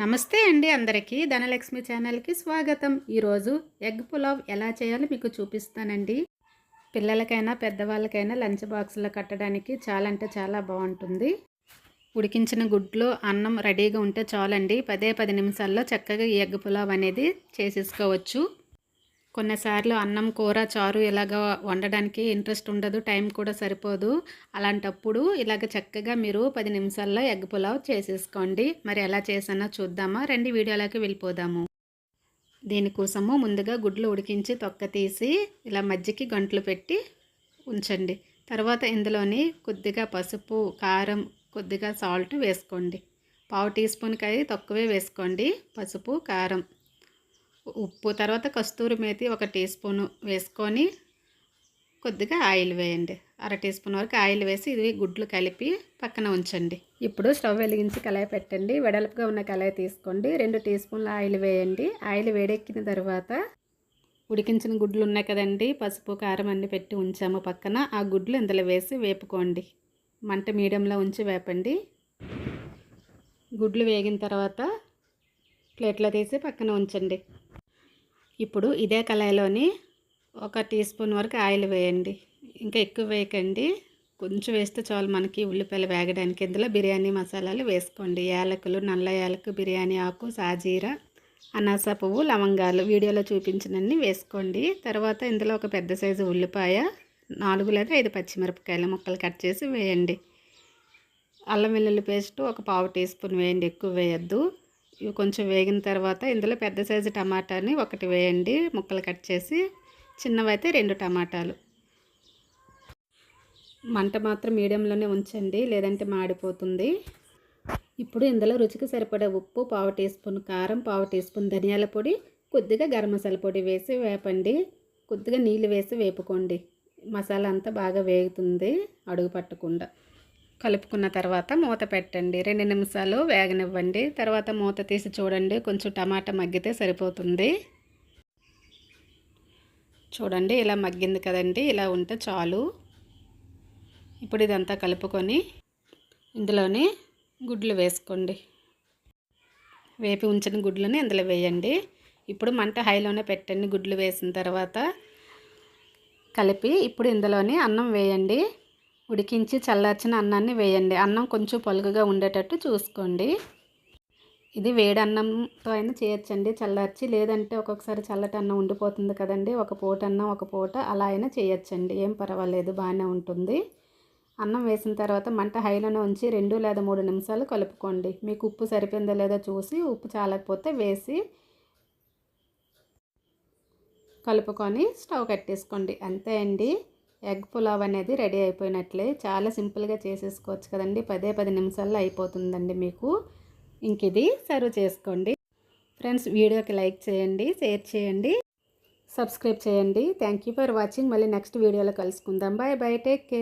నమస్తే అండి అందరికీ. ధనలక్ష్మి ఛానల్కి స్వాగతం. ఈరోజు ఎగ్ పులావ్ ఎలా చేయాలో మీకు చూపిస్తానండి. పిల్లలకైనా పెద్దవాళ్ళకైనా లంచ్ బాక్స్లో కట్టడానికి చాలా అంటే చాలా బాగుంటుంది. ఉడికించిన గుడ్లు అన్నం రెడీగా ఉంటే చాలండి. పదే పది నిమిషాల్లో చక్కగా ఈ ఎగ్ పులావ్ అనేది చేసేసుకోవచ్చు. కొన్నిసార్లు అన్నం కూర చారు ఇలాగ వండడానికి ఇంట్రెస్ట్ ఉండదు టైం కూడా సరిపోదు. అలాంటప్పుడు ఇలాగ చక్కగా మీరు పది నిమిషాల్లో ఎగ్ పులావ్ చేసేసుకోండి. మరి ఎలా చేసానో చూద్దామా? రెండు వీడియోలోకి వెళ్ళిపోదాము. దీనికోసము ముందుగా గుడ్లు ఉడికించి తొక్క తీసి ఇలా మజ్జికి గంటలు పెట్టి ఉంచండి. తర్వాత ఇందులోని కొద్దిగా పసుపు కారం కొద్దిగా సాల్ట్ వేసుకోండి. పావు టీ స్పూన్కి తక్కువే వేసుకోండి. పసుపు కారం ఉప్పు తర్వాత కస్తూరి మేతి ఒక టీ స్పూను వేసుకొని కొద్దిగా ఆయిల్ వేయండి. అర టీ స్పూన్ వరకు ఆయిల్ వేసి ఇది గుడ్లు కలిపి పక్కన ఉంచండి. ఇప్పుడు స్టవ్ వెలిగించి కళాయి పెట్టండి. వెడల్పుగా ఉన్న కళాయి తీసుకోండి. రెండు టీ స్పూన్ల ఆయిల్ వేయండి. ఆయిల్ వేడెక్కిన తర్వాత ఉడికించిన గుడ్లు ఉన్నాయి కదండి. పసుపు కారం అన్నీ పెట్టి ఉంచాము పక్కన. ఆ గుడ్లు ఇందులో వేసి వేపుకోండి. మంట మీడియంలో ఉంచి వేపండి. గుడ్లు వేగిన తర్వాత ప్లేట్లో తీసి పక్కన ఉంచండి. ఇప్పుడు ఇదే కళాయిలోని ఒక టీ స్పూన్ వరకు ఆయిల్ వేయండి. ఇంకా ఎక్కువ వేయకండి. కొంచెం వేస్తే చాలు మనకి ఉల్లిపాయలు వేగడానికి. ఇందులో బిర్యానీ మసాలాలు వేసుకోండి. యాలకులు నల్ల యాలకు బిర్యానీ ఆకు సాజీరా అనాస పువ్వు లవంగాలు వీడియోలో చూపించినన్ని వేసుకోండి. తర్వాత ఇందులో ఒక పెద్ద సైజు ఉల్లిపాయ నాలుగు లేదా ఐదు పచ్చిమిరపకాయల ముక్కలు కట్ చేసి వేయండి. అల్లం వెల్లుల్లి పేస్ట్ ఒక పావు టీ స్పూన్ వేయండి. ఎక్కువ వేయద్దు. ఇవి కొంచెం వేగిన తర్వాత ఇందులో పెద్ద సైజు టమాటాని ఒకటి వేయండి ముక్కలు కట్ చేసి. చిన్నవైతే రెండు టమాటాలు. మంట మాత్రం మీడియంలోనే ఉంచండి లేదంటే మాడిపోతుంది. ఇప్పుడు ఇందులో రుచికి సరిపడే ఉప్పు పావు టీ స్పూన్ కారం పావు టీ స్పూన్ ధనియాల పొడి కొద్దిగా గరం మసాలా పొడి వేసి వేపండి. కొద్దిగా నీళ్ళు వేసి వేపుకోండి. మసాలా అంతా బాగా వేగుతుంది అడుగు పట్టకుండా. కలుపుకున్న తర్వాత మూత పెట్టండి. రెండు నిమిషాలు వేగనివ్వండి. తర్వాత మూత తీసి చూడండి. కొంచెం టమాటా మగ్గితే సరిపోతుంది. చూడండి ఇలా మగ్గింది కదండి. ఇలా ఉంటే చాలు. ఇప్పుడు ఇదంతా కలుపుకొని ఇందులోనే గుడ్లు వేసుకోండి. వేపి ఉంచిన గుడ్లని ఇందులో వేయండి. ఇప్పుడు మంట హైలోనే పెట్టండి. గుడ్లు వేసిన తర్వాత కలిపి ఇప్పుడు ఇందులోనే అన్నం వేయండి. ఉడికించి చల్లార్చిన అన్నాన్ని వేయండి. అన్నం కొంచెం పలుగుగా ఉండేటట్టు చూసుకోండి. ఇది వేడి అన్నంతో అయినా చేయొచ్చండి. చల్లార్చి లేదంటే ఒక్కొక్కసారి చల్లటి అన్నం ఉండిపోతుంది కదండి. ఒక పూట అన్నం ఒక పూట అలా అయినా చేయొచ్చండి. ఏం పర్వాలేదు బాగానే ఉంటుంది. అన్నం వేసిన తర్వాత మంట హైలోనే ఉంచి రెండు లేదా మూడు నిమిషాలు కలుపుకోండి. మీకు ఉప్పు సరిపోయిందో లేదో చూసి ఉప్పు చాలకపోతే వేసి కలుపుకొని స్టవ్ కట్టేసుకోండి. అంతే అండి. ఎగ్ పులావ్ అనేది రెడీ అయిపోయినట్లే. చాలా సింపుల్గా చేసేసుకోవచ్చు కదండి. పదే పది నిమిషాల్లో అయిపోతుందండి మీకు. ఇంక ఇది సర్వ్ చేసుకోండి. ఫ్రెండ్స్ వీడియోకి లైక్ చేయండి షేర్ చేయండి సబ్స్క్రైబ్ చేయండి. Thank you for watching. మళ్ళీ నెక్స్ట్ వీడియోలో కలుసుకుందాం. Bye bye. Take care.